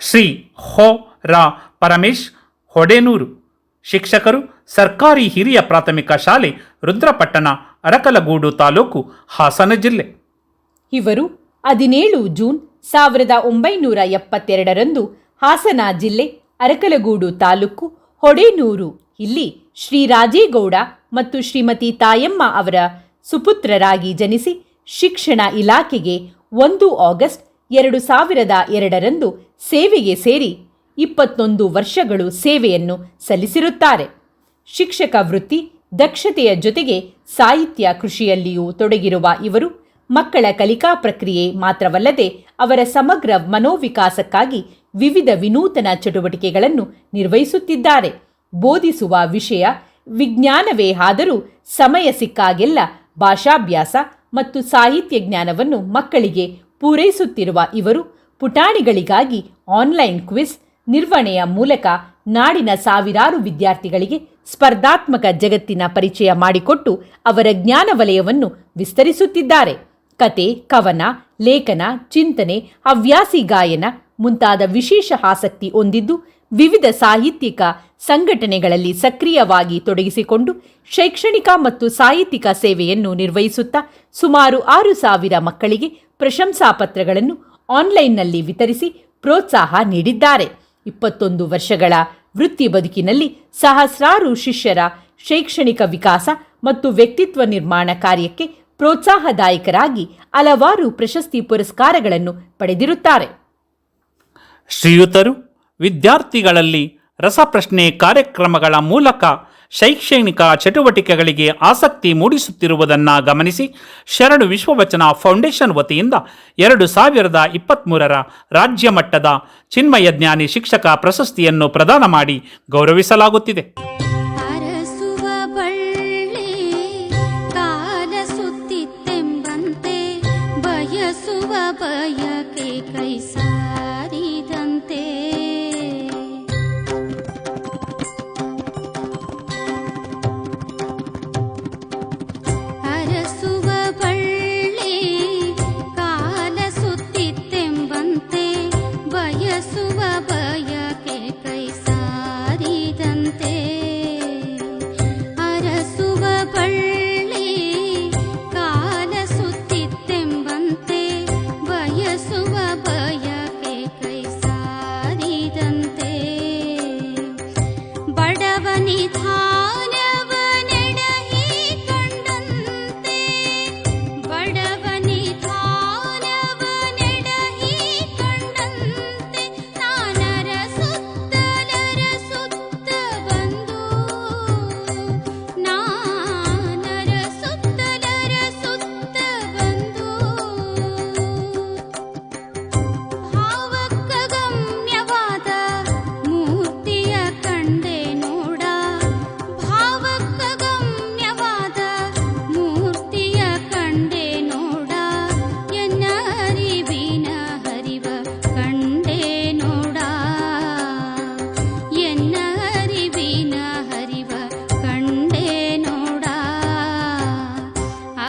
ಶ್ರೀ ಹೋ ರಾ ಪರಮೇಶ್ ಹೊಡೆನೂರು. ಶಿಕ್ಷಕರು, ಸರ್ಕಾರಿ ಹಿರಿಯ ಪ್ರಾಥಮಿಕ ಶಾಲೆ, ರುದ್ರಪಟ್ಟಣ, ಅರಕಲಗೂಡು ತಾಲೂಕು, ಹಾಸನ ಜಿಲ್ಲೆ. ಇವರು ಹದಿನೇಳು ಜೂನ್ ಸಾವಿರದ ಒಂಬೈನೂರ ಎಪ್ಪತ್ತೆರಡರಂದು ಹಾಸನ ಜಿಲ್ಲೆ, ಅರಕಲಗೂಡು ತಾಲೂಕು, ಹೊಡೆನೂರು. ಇಲ್ಲಿ ಶ್ರೀ ರಾಜೇಗೌಡ ಮತ್ತು ಶ್ರೀಮತಿ ತಾಯಮ್ಮ ಅವರ ಸುಪುತ್ರರಾಗಿ ಜನಿಸಿ ಶಿಕ್ಷಣ ಇಲಾಖೆಗೆ ಒಂದು ಆಗಸ್ಟ್ ಎರಡು ಸಾವಿರದ ಎರಡರಂದು ಸೇವೆಗೆ ಸೇರಿ ಇಪ್ಪತ್ತೊಂದು ವರ್ಷಗಳು ಸೇವೆಯನ್ನು ಸಲ್ಲಿಸಿರುತ್ತಾರೆ. ಶಿಕ್ಷಕ ವೃತ್ತಿ ದಕ್ಷತೆಯ ಜೊತೆಗೆ ಸಾಹಿತ್ಯ ಕೃಷಿಯಲ್ಲಿಯೂ ತೊಡಗಿರುವ ಇವರು ಮಕ್ಕಳ ಕಲಿಕಾ ಪ್ರಕ್ರಿಯೆ ಮಾತ್ರವಲ್ಲದೆ ಅವರ ಸಮಗ್ರ ಮನೋವಿಕಾಸಕ್ಕಾಗಿ ವಿವಿಧ ವಿನೂತನ ಚಟುವಟಿಕೆಗಳನ್ನು ನಿರ್ವಹಿಸುತ್ತಿದ್ದಾರೆ. ಬೋಧಿಸುವ ವಿಷಯ ವಿಜ್ಞಾನವೇ ಆದರೂ ಸಮಯ ಸಿಕ್ಕಾಗೆಲ್ಲ ಭಾಷಾಭ್ಯಾಸ ಮತ್ತು ಸಾಹಿತ್ಯ ಜ್ಞಾನವನ್ನು ಮಕ್ಕಳಿಗೆ ಪೂರೈಸುತ್ತಿರುವ ಇವರು ಪುಟಾಣಿಗಳಿಗಾಗಿ ಆನ್ಲೈನ್ ಕ್ವಿಜ್ ನಿರ್ವಹಣೆಯ ಮೂಲಕ ನಾಡಿನ ಸಾವಿರಾರು ವಿದ್ಯಾರ್ಥಿಗಳಿಗೆ ಸ್ಪರ್ಧಾತ್ಮಕ ಜಗತ್ತಿನ ಪರಿಚಯ ಮಾಡಿಕೊಟ್ಟು ಅವರ ಜ್ಞಾನ ವಲಯವನ್ನು ವಿಸ್ತರಿಸುತ್ತಿದ್ದಾರೆ. ಕತೆ, ಕವನ, ಲೇಖನ, ಚಿಂತನೆ, ಹವ್ಯಾಸಿ, ಗಾಯನ ಮುಂತಾದ ವಿಶೇಷ ಆಸಕ್ತಿ ಹೊಂದಿದ್ದು ವಿವಿಧ ಸಾಹಿತ್ಯಿಕ ಸಂಘಟನೆಗಳಲ್ಲಿ ಸಕ್ರಿಯವಾಗಿ ತೊಡಗಿಸಿಕೊಂಡು ಶೈಕ್ಷಣಿಕ ಮತ್ತು ಸಾಹಿತ್ಯಿಕ ಸೇವೆಯನ್ನು ನಿರ್ವಹಿಸುತ್ತಾ ಸುಮಾರು ಆರು ಸಾವಿರ ಮಕ್ಕಳಿಗೆ ಪ್ರಶಂಸಾ ಪತ್ರಗಳನ್ನು ಆನ್ಲೈನ್ನಲ್ಲಿ ವಿತರಿಸಿ ಪ್ರೋತ್ಸಾಹ ನೀಡಿದ್ದಾರೆ. ಇಪ್ಪತ್ತೊಂದು ವರ್ಷಗಳ ವೃತ್ತಿ ಬದುಕಿನಲ್ಲಿ ಸಹಸ್ರಾರು ಶಿಷ್ಯರ ಶೈಕ್ಷಣಿಕ ವಿಕಾಸ ಮತ್ತು ವ್ಯಕ್ತಿತ್ವ ನಿರ್ಮಾಣ ಕಾರ್ಯಕ್ಕೆ ಪ್ರೋತ್ಸಾಹದಾಯಕರಾಗಿ ಹಲವಾರು ಪ್ರಶಸ್ತಿ ಪುರಸ್ಕಾರಗಳನ್ನು ಪಡೆದಿರುತ್ತಾರೆ. ಶ್ರೀಯುತರು ವಿದ್ಯಾರ್ಥಿಗಳಲ್ಲಿ ರಸಪ್ರಶ್ನೆ ಕಾರ್ಯಕ್ರಮಗಳ ಮೂಲಕ ಶೈಕ್ಷಣಿಕ ಚಟುವಟಿಕೆಗಳಿಗೆ ಆಸಕ್ತಿ ಮೂಡಿಸುತ್ತಿರುವುದನ್ನು ಗಮನಿಸಿ ಶರಣು ವಿಶ್ವವಚನ ಫೌಂಡೇಶನ್ ವತಿಯಿಂದ ಎರಡು ಸಾವಿರದ ಇಪ್ಪತ್ತ್ಮೂರರ ರಾಜ್ಯ ಮಟ್ಟದ ಚಿನ್ಮಯಜ್ಞಾನಿ ಶಿಕ್ಷಕ ಪ್ರಶಸ್ತಿಯನ್ನು ಪ್ರದಾನ ಮಾಡಿ ಗೌರವಿಸಲಾಗುತ್ತಿದೆ.